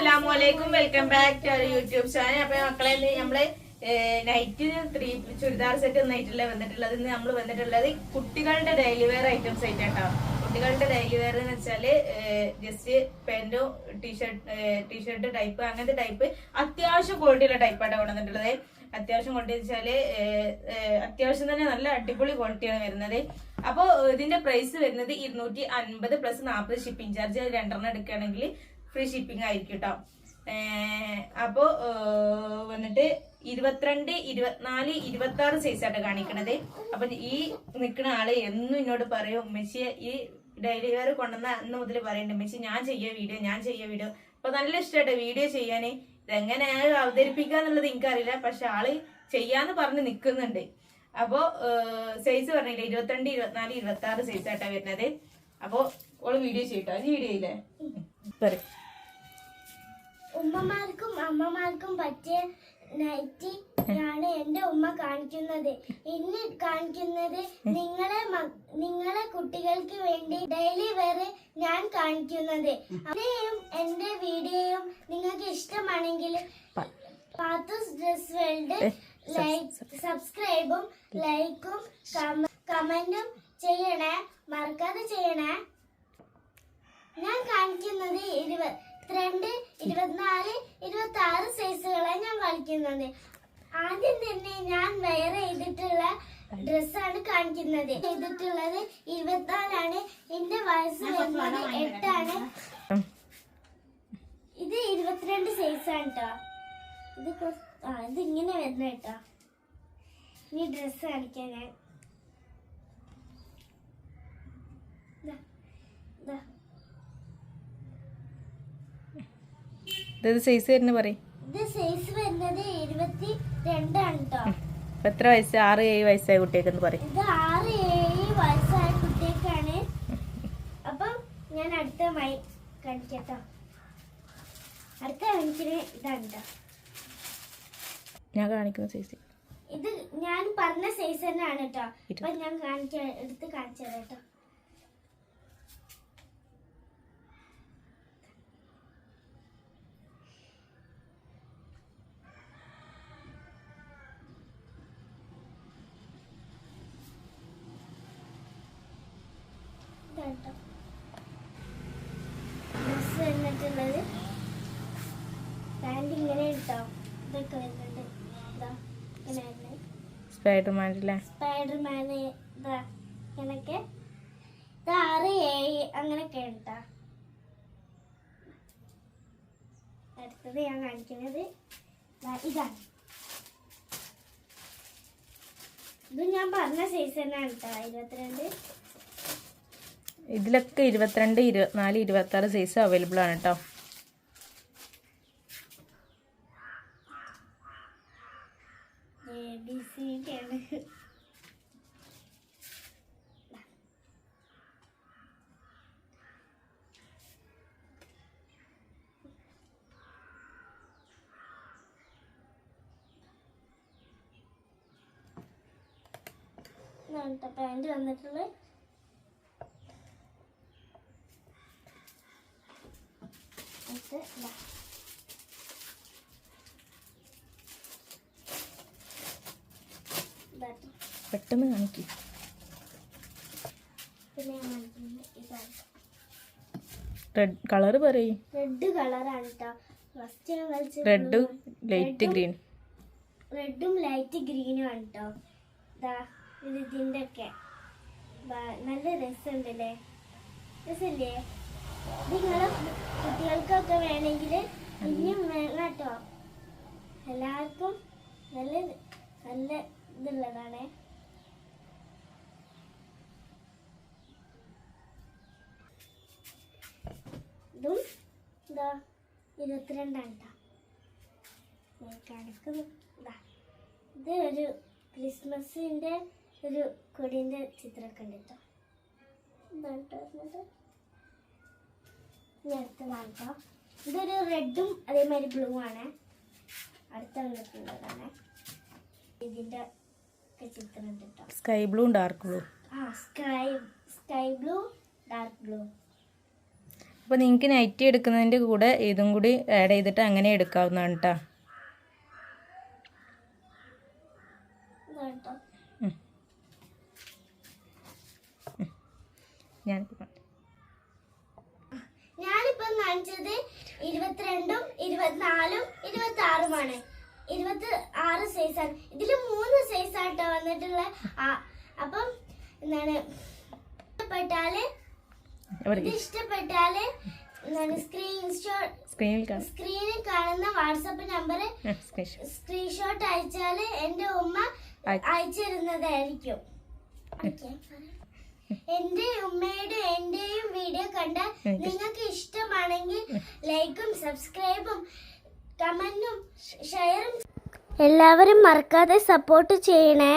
അസ്സലാമലൈക്കും welcome back to our YouTube channel അപ്പൊ മക്കളെ നമ്മൾ നൈറ്റ് ത്രീ ചുരിദാർ സെറ്റ് ഒന്നായിട്ടല്ല വന്നിട്ടുള്ളത്. ഇന്ന് നമ്മൾ വന്നിട്ടുള്ളത് കുട്ടികളുടെ ഡെയിലി വെയർ ഐറ്റംസ് ആയിട്ട് കേട്ടോ. കുട്ടികളുടെ ഡെയിലി വെയർ എന്ന് വെച്ചാൽ just പാന്റോ T shirt T shirt type അങ്ങനത്തെ ടൈപ്പ് അത്യാവശ്യം ക്വാളിറ്റിയുള്ള ടൈപ്പാണ് കൊണ്ടുവന്നിട്ടുള്ളത്. അത്യാവശ്യം ക്വാളിറ്റി വെച്ചാൽ അത്യാവശ്യം തന്നെ നല്ല അടിപൊളി ക്വാളിറ്റിയാണ് വരുന്നത്. അപ്പോൾ ഇതിന്റെ പ്രൈസ് വരുന്നത് ഇരുന്നൂറ്റി അൻപത് പ്ലസ് നാൽപ്പത് ഷിപ്പിംഗ് ചാർജ് രണ്ടെണ്ണം എടുക്കുകയാണെങ്കിൽ ഫ്രീ ഷിപ്പിംഗ് ആയിരിക്കും കേട്ടോ അപ്പോൾ വന്നിട്ട് ഇരുപത്തിരണ്ട് ഇരുപത്തിനാല് ഇരുപത്തി ആറ് സൈസായിട്ട് കാണിക്കണത്. അപ്പൊ ഈ നിൽക്കുന്ന ആൾ എന്നും എന്നോട് പറയും മെസ്സി ഈ ഡെയിലി വെയർ കൊണ്ടുവന്ന അന്ന് മുതൽ പറയുന്നുണ്ട് മെസ്സി ഞാൻ ചെയ്യ വീഡിയോ ഞാൻ ചെയ്യ വീഡിയോ അപ്പൊ നല്ല ഇഷ്ടമായിട്ട് വീഡിയോ ചെയ്യാന്. ഇതെങ്ങനെ അവതരിപ്പിക്കുക എന്നുള്ളത് എനിക്കറിയില്ല. പക്ഷെ ആൾ ചെയ്യാന്ന് പറഞ്ഞ് നിൽക്കുന്നുണ്ട് അപ്പോ സൈസ് പറഞ്ഞില്ലേ ഇരുപത്തിരണ്ട് ഇരുപത്തിനാല് ഇരുപത്തി ആറ് സൈസായിട്ടാണ് വരുന്നത്. അപ്പോ ഓൾ വീഡിയോ ചെയ്യട്ടോ. അത് വീഡിയോ ഇല്ലേ പറയും ഉമ്മമാർക്കും അമ്മമാർക്കും പറ്റിയ നൈറ്റി ആണ് എന്റെ ഉമ്മ കാണിക്കുന്നത്. ഇന്ന് കാണിക്കുന്നത് നിങ്ങളെ നിങ്ങളെ കുട്ടികൾക്ക് വേണ്ടി ഡെയിലി വേറെ ഞാൻ കാണിക്കുന്നത്. അതേയും എന്റെ വീഡിയോയും നിങ്ങൾക്ക് ഇഷ്ടമാണെങ്കിൽ പാത്തൂസ് ഡ്രസ് വേൾഡ് ലൈക്ക് സബ്സ്ക്രൈബും ലൈക്കും കമന്റും ചെയ്യണേ. മറക്കാതെ ചെയ്യണേ. ഞാൻ കാണിക്കുന്നത് ഇരുപത്തിരണ്ട് ഇരുപത്തിനാല് ഇരുപത്തി ആറ് സൈസുകളാണ് ഞാൻ കളിക്കുന്നത് ആദ്യം തന്നെ ഞാൻ വെയർ ചെയ്തിട്ടുള്ള ഡ്രസ്സാണ് കാണിക്കുന്നത്. ചെയ്തിട്ടുള്ളത് ഇരുപത്തിനാലാണ്. എന്റെ വയസ്സ് വരുന്നത് എട്ടാണ്. ഇത് ഇരുപത്തിരണ്ട് സൈസാണ് കേട്ടോ ഇത് ആ ഇത് ഇങ്ങനെ വരുന്ന കേട്ടോ ഈ ഡ്രസ്സ് കാണിക്കാൻ ഞാൻ ദാ. ഇത് സൈസ് വരുന്ന പറയും ഇത് സൈസ് വരുന്നത് പറയും. കേട്ടോ എത്ര വയസ്സ്? ആറ് ഏഴ് വയസ്സായ കുട്ടിയൊക്കെ പറയും. കുട്ടിയൊക്കെയാണ് അപ്പം ഞാൻ അടുത്ത മൈ കാണിക്കട്ടോ. അടുത്ത കാണിക്കുന്നത് ഇതാണ്. ഞാൻ കാണിക്കുന്ന സൈസ് ഇത് ഞാൻ പറഞ്ഞ സൈസ് തന്നെയാണ് കേട്ടോ. അപ്പൊ ഞാൻ കാണിക്കാൻ എടുത്ത് കാണിച്ചത് തരാം കേട്ടോ. ഡ്രസ് ട്ടോ. വന്നിട്ടുള്ളത്. പാന്റ് ഇങ്ങനെ കേട്ടോ ഇതൊക്കെ വരുന്നുണ്ട്. ഇതാ ഇങ്ങനെ വരുന്നത്. സ്പൈഡർമാനില്ലേ സ്പൈഡർമാന് ഇതാ ഇങ്ങനൊക്കെ ഇത് ആറ് ഏഴ് അങ്ങനെയൊക്കെ അടുത്തത് ഞാൻ കാണിക്കുന്നത്. ഇതാണ് ഇത്. ഞാൻ പറഞ്ഞ സൈസ് തന്നെയാണ് കേട്ടോ ഇരുപത്തിരണ്ട്. ഇതിലൊക്കെ ഇരുപത്തിരണ്ട് ഇരുപത്തിനാല് ഇരുപത്തി ആറ് സൈസ് അവൈലബിൾ ആണ് കേട്ടോ പാന്റ് വന്നിട്ടുള്ളത് ഇത് ഇതാ. ഇതാട്ടോ. പെട്ടെന്ന് കാണിക്കും. റെഡ് കളർ പറയും. റെഡ് കളറാണ് കേട്ടോ റെഡ് ലൈറ്റ് ഗ്രീൻ റെഡും ലൈറ്റ് ഗ്രീനും ആണ് കേട്ടോ ഇതാ ഇത് ഇതിന്റെ ഒക്കെ. നല്ല രസമുണ്ടല്ലേ? രസമില്ലേ? ഇത് കുട്ടികൾക്കൊക്കെ വേണമെങ്കിൽ ഇനിയും വേണം കേട്ടോ എല്ലാവർക്കും നല്ല നല്ല ഇതുള്ളതാണേ. ഇതും എന്താ ഇരുപത്തിരണ്ടാണ് കാണിക്കുന്നു ഇതാ. ഇത് ഒരു ക്രിസ്മസിന്റെ ഒരു കൊടിന്റെ ചിത്രമൊക്കെ ഉണ്ട് കേട്ടോ ഇതാണ് കേട്ടോ ഇതൊരു റെഡും അതേമാതിരി ബ്ലൂ ആണ് അടുത്ത വന്നിട്ടുള്ളതാണ്. ഇതിന്റെ ഒക്കെ ചിത്രം ഉണ്ട് കേട്ടോ സ്കൈ ബ്ലൂ ഡാർക്ക് ബ്ലൂ ആ sky sky blue dark blue അപ്പോൾ നിങ്ങൾക്ക് നൈറ്റി എടുക്കുന്നതിന്റെ കൂടെ ഇതും കൂടി ആഡ് ചെയ്തിട്ട് അങ്ങനെ എടുക്കാവുന്നതാണ് കേട്ടോ ഞാൻ. ഞാനിപ്പോ കാണിച്ചത് ഇരുപത്തിരണ്ടും ഇരുപത്തിനാലും ഇരുപത്തി ആറുമാണ് ഇരുപത്തി ആറ് സൈസാണ് ഇതിൽ മൂന്ന് ആട്ടോ വന്നിട്ടുള്ള. അപ്പം എന്താണ് ഇഷ്ടപ്പെട്ടാൽ ഇഷ്ടപ്പെട്ടാൽ സ്ക്രീനിൽ കാണാം. സ്ക്രീനിൽ കാണുന്ന വാട്സപ്പ് നമ്പർ സ്ക്രീൻഷോട്ട് അയച്ചാൽ എന്റെ ഉമ്മ അയച്ചിരുന്നതായിരിക്കും എന്റെ ഉമ്മയുടെ എന്റെയും വീഡിയോ കണ്ട നിങ്ങൾക്ക് ഇഷ്ടമാണെങ്കിൽ ലൈക്കും സബ്സ്ക്രൈബും കമന്റും ഷെയറും എല്ലാവരും മറക്കാതെ സപ്പോർട്ട് ചെയ്യണേ.